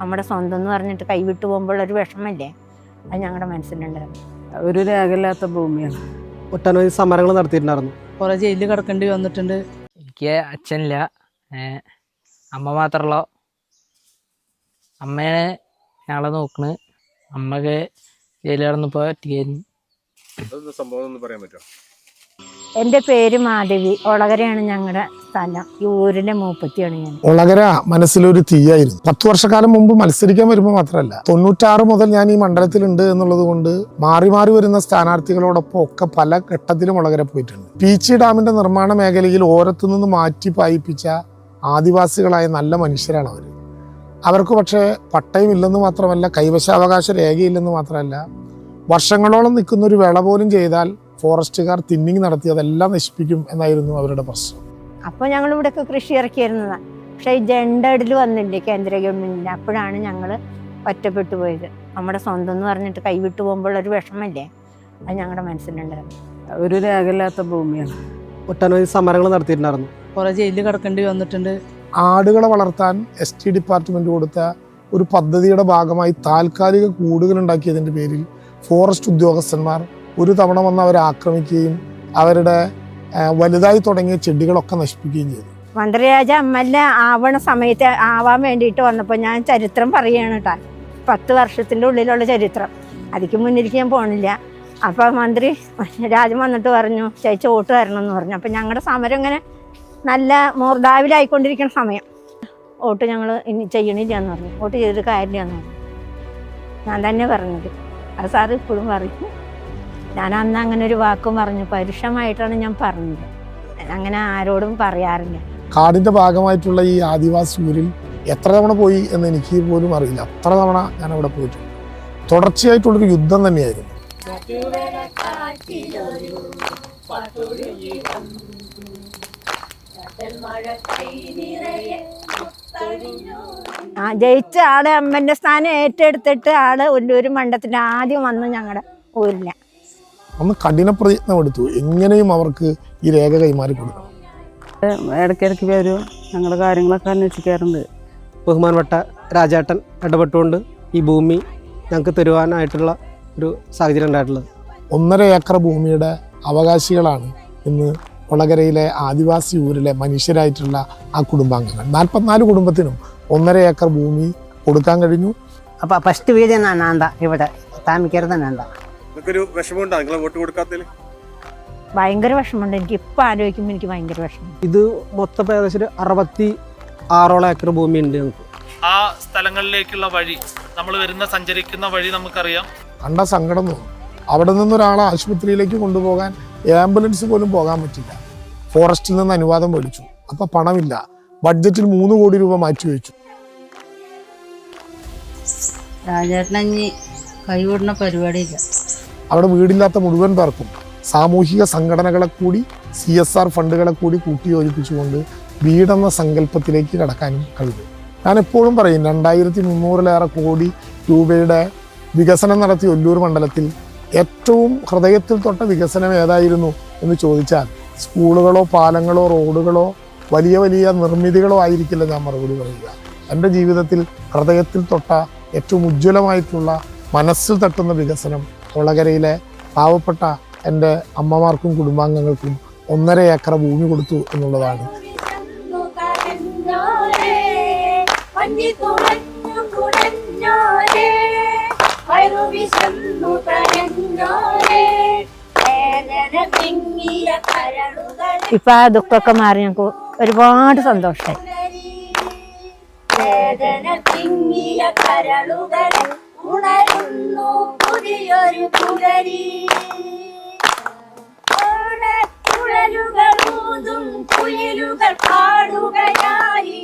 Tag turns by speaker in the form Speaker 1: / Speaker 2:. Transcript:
Speaker 1: നമ്മുടെ സ്വന്തം എന്ന് പറഞ്ഞിട്ട് കൈവിട്ട് പോകുമ്പോൾ ഒരു വിഷമല്ലേ? അത് ഞങ്ങളുടെ മനസ്സിലുണ്ടായിരുന്നു
Speaker 2: ഒരു രേഖയില്ലാത്ത ഭൂമിയാണ്.
Speaker 3: ഒട്ടനവധി സമരങ്ങൾ നടത്തിയിട്ടുണ്ടായിരുന്നു.
Speaker 2: കുറെ ജയിലിൽ കിടക്കേണ്ടി വന്നിട്ടുണ്ട്.
Speaker 4: എനിക്ക് അച്ഛനില്ല. അമ്മ മാത്രമല്ല അമ്മയാണ് ഞങ്ങളെ നോക്കണ്. അമ്മയ്ക്ക് ജയിലിൽ കിടന്നപ്പോൾ ഒറ്റയ്ക്കായിരുന്നു.
Speaker 1: എന്റെ പേര് മാധവി. ഒളകരയാണ് ഞങ്ങളുടെ സ്ഥലം ഞാൻ.
Speaker 5: ഒളകര മനസ്സിലൊരു തീയായിരുന്നു. പത്ത് വർഷക്കാലം മുമ്പ് മത്സരിക്കാൻ വരുമ്പോൾ മാത്രമല്ല തൊണ്ണൂറ്റാറ് മുതൽ ഞാൻ ഈ മണ്ഡലത്തിലുണ്ട് എന്നുള്ളത് കൊണ്ട് മാറി മാറി വരുന്ന സ്ഥാനാർത്ഥികളോടൊപ്പം ഒക്കെ പല ഘട്ടത്തിലും ഒളകര പോയിട്ടുണ്ട്. പീച്ചി ഡാമിന്റെ നിർമ്മാണ മേഖലയിൽ ഓരത്തു നിന്ന് മാറ്റി പായിപ്പിച്ച ആദിവാസികളായ നല്ല മനുഷ്യരാണ് അവർ അവർക്ക് പക്ഷേ പട്ടയം ഇല്ലെന്ന് മാത്രമല്ല കൈവശാവകാശ രേഖയില്ലെന്ന് മാത്രമല്ല വർഷങ്ങളോളം നിൽക്കുന്ന ഒരു വിള പോലും ചെയ്താൽ ഫോറസ്റ്റുകാർ തിന്നിങ് നടത്തി അതെല്ലാം നശിപ്പിക്കും എന്നായിരുന്നു അവരുടെ പ്രശ്നം.
Speaker 1: അപ്പോൾ ഞങ്ങൾ ഇവിടെയൊക്കെ കൃഷി ഇറക്കിയിരുന്നതാണ് പക്ഷേ ഈ ജെൻഡേഡിൽ വന്നില്ലേ കേന്ദ്ര ഗവൺമെന്റിന്റെ അപ്പോഴാണ് ഞങ്ങൾ ഒറ്റപ്പെട്ടു പോയത്. നമ്മുടെ സ്വന്തം എന്ന് പറഞ്ഞിട്ട് കൈവിട്ട് പോകുമ്പോൾ ഒരു വിഷമല്ലേ? അത് ഞങ്ങളുടെ മനസ്സിലുണ്ടായിരുന്നു.
Speaker 2: ഒരു രേഖയില്ലാത്ത ഭൂമിയാണ്.
Speaker 3: ഒട്ടനവധി സമരങ്ങൾ നടത്തിയിട്ടുണ്ടായിരുന്നു.
Speaker 2: കുറേ ജയിലിൽ കിടക്കേണ്ടി വന്നിട്ടുണ്ട്.
Speaker 5: ആടുകളെ വളർത്താൻ എസ് ടി ഡിപ്പാർട്ട്മെന്റ് കൊടുത്ത ഒരു പദ്ധതിയുടെ ഭാഗമായി താൽക്കാലിക കൂടുകൾ ഉണ്ടാക്കിയതിന്റെ പേരിൽ ഫോറസ്റ്റ് ഉദ്യോഗസ്ഥന്മാർ ഒരു തവണ വന്ന് അവരെ ആക്രമിക്കുകയും അവരുടെ വലുതായി തുടങ്ങിയ ചെടികളൊക്കെ നശിപ്പിക്കുകയും ചെയ്തു.
Speaker 1: മന്ത്രിരാജ അമ്മല്ല ആവണ സമയത്ത് ആവാൻ വേണ്ടിയിട്ട് വന്നപ്പോൾ ഞാൻ ചരിത്രം പറയുകയാണ് കേട്ടോ. പത്ത് വർഷത്തിന്റെ ഉള്ളിലുള്ള ചരിത്രം. അതിക്ക് മുന്നിലേക്ക് ഞാൻ പോണില്ല. അപ്പോൾ മന്ത്രി രാജൻ വന്നിട്ട് പറഞ്ഞു ചേച്ചി വോട്ട് തരണം എന്ന് പറഞ്ഞു. അപ്പോൾ ഞങ്ങളുടെ സമരം ഇങ്ങനെ നല്ല മൂർധാവിലായിക്കൊണ്ടിരിക്കുന്ന സമയം. വോട്ട് ഞങ്ങൾ ഇനി ചെയ്യണില്ല എന്ന് പറഞ്ഞു. വോട്ട് ചെയ്തിട്ട് കാര്യമില്ല എന്ന് പറഞ്ഞു. ഞാൻ തന്നെ പറഞ്ഞത്. അത് സാറ് ഇപ്പോഴും പറയും. ഞാൻ അന്ന് അങ്ങനെ ഒരു വാക്കും പറഞ്ഞു. പരുഷമായിട്ടാണ് ഞാൻ പറഞ്ഞത്. അങ്ങനെ ആരോടും പറയാറില്ല.
Speaker 5: കാടിന്റെ ഭാഗമായിട്ടുള്ള ഈ ആദിവാസി ഊരിൽ എത്ര തവണ പോയി എന്ന് എനിക്ക് പോലും അറിയില്ല. അത്ര തവണ ഞാൻ അവിടെ പോയിട്ടുണ്ട്. തുടർച്ചയായിട്ടുള്ളൊരു യുദ്ധം തന്നെയായിരുന്നു.
Speaker 1: ആ ജയിച്ച ആൾ അമ്മന്റെ സ്ഥാനം ഏറ്റെടുത്തിട്ട് ആൾ ഒരു മണ്ഡലത്തിൽ ആദ്യം വന്ന് ഞങ്ങളുടെ ഊരില.
Speaker 5: അന്ന് കഠിന പ്രയത്നമെടുത്തു എങ്ങനെയും അവർക്ക് ഈ രേഖ കൈമാറി കൊടുക്കണം.
Speaker 2: ഇടയ്ക്കിടയ്ക്ക് വരും. ഞങ്ങളുടെ കാര്യങ്ങളൊക്കെ അന്വേഷിക്കാറുണ്ട്.
Speaker 3: ബഹുമാനപ്പെട്ട രാജാട്ടൻ ഇടപെട്ടുകൊണ്ട് ഈ ഭൂമി ഞങ്ങൾക്ക് തരുവാനായിട്ടുള്ള ഒരു സാഹചര്യം ഉണ്ടായിട്ടുള്ളത്.
Speaker 5: ഒന്നര ഏക്കർ ഭൂമിയുടെ അവകാശികളാണ് ഇന്ന് കൊളകരയിലെ ആദിവാസി ഊരിലെ മനുഷ്യരായിട്ടുള്ള ആ കുടുംബാംഗങ്ങൾ. നാൽപ്പത്തിനാല് കുടുംബത്തിനും ഒന്നര ഏക്കർ ഭൂമി കൊടുക്കാൻ കഴിഞ്ഞു.
Speaker 6: അപ്പോൾ ഫസ്റ്റ് വീട് നാന്ത ഇവിടെ? താമസിക്കരുത് നാന്ത
Speaker 7: നിങ്ങൾക്കൊരു വിഷമമുണ്ടോ? നിങ്ങളെ വോട്ട് കൊടുക്കാത്തതിൽ
Speaker 1: ഭയങ്കര വിഷമമുണ്ട്. എനിക്ക് ഇപ്പം ആലോചിക്കുമ്പോൾ എനിക്ക് ഭയങ്കര വിഷമം
Speaker 3: ഇത് മൊത്തം ഏകദേശം ഒരു അറുപത്തി ആറോളം ഏക്കർ ഭൂമി ഉണ്ട്
Speaker 8: ആ സ്ഥലങ്ങളിലേക്കുള്ള വഴി നമ്മൾ വരുന്ന സഞ്ചരിക്കുന്ന വഴി നമുക്കറിയാം.
Speaker 5: കണ്ട സങ്കടം തോന്നും. അവിടെ നിന്ന് ഒരാളെ ആശുപത്രിയിലേക്ക് കൊണ്ടുപോകാൻ ആംബുലൻസ് പോലും പോകാൻ പറ്റില്ല. ഫോറസ്റ്റിൽ നിന്ന് അനുവാദം മേടിച്ചു. അപ്പൊ പണമില്ല. ബഡ്ജറ്റിൽ മൂന്ന് കോടി രൂപ മാറ്റി വെച്ചു.
Speaker 9: രാജേട്ടനഞ്ഞി കൈവിടുന്ന പരിപാടിയില്ല.
Speaker 5: അവിടെ വീടില്ലാത്ത മുഴുവൻ പേർക്കും സാമൂഹിക സംഘടനകളെ കൂടി സി എസ് ആർ ഫണ്ടുകളെ കൂടി കൂട്ടിയോജിപ്പിച്ചുകൊണ്ട് വീടെന്ന സങ്കല്പത്തിലേക്ക് കടക്കാനും കഴിയും. ഞാൻ എപ്പോഴും പറയും രണ്ടായിരത്തി മുന്നൂറിലേറെ കോടി രൂപയുടെ വികസനം നടത്തിയ ഒല്ലൂർ മണ്ഡലത്തിൽ ഏറ്റവും ഹൃദയത്തിൽ തൊട്ട വികസനം ഏതായിരുന്നു എന്ന് ചോദിച്ചാൽ സ്കൂളുകളോ പാലങ്ങളോ റോഡുകളോ വലിയ വലിയ നിർമ്മിതികളോ ആയിരിക്കില്ല ഞാൻ മറുപടി പറയുക. എന്റെ ജീവിതത്തിൽ ഹൃദയത്തിൽ തൊട്ട ഏറ്റവും ഉജ്ജ്വലമായിട്ടുള്ള മനസ്സിൽ തട്ടുന്ന വികസനം കൊളകരയിലെ പാവപ്പെട്ട എന്റെ അമ്മമാർക്കും കുടുംബാംഗങ്ങൾക്കും ഒന്നര ഏക്കർ ഭൂമി കൊടുത്തു എന്നുള്ളതാണ്.
Speaker 1: ഇപ്പൊ ആ ദുഃഖമൊക്കെ മാറി ഞങ്ങൾക്ക് ഒരുപാട് സന്തോഷമായി.
Speaker 10: വേദന തിങ്ങിയ കരളുകൾ ഉണരുന്നു പുതിയൊരു പുലരി ഓണ ഊതും കുയിലുകൾ പാടുകയായി.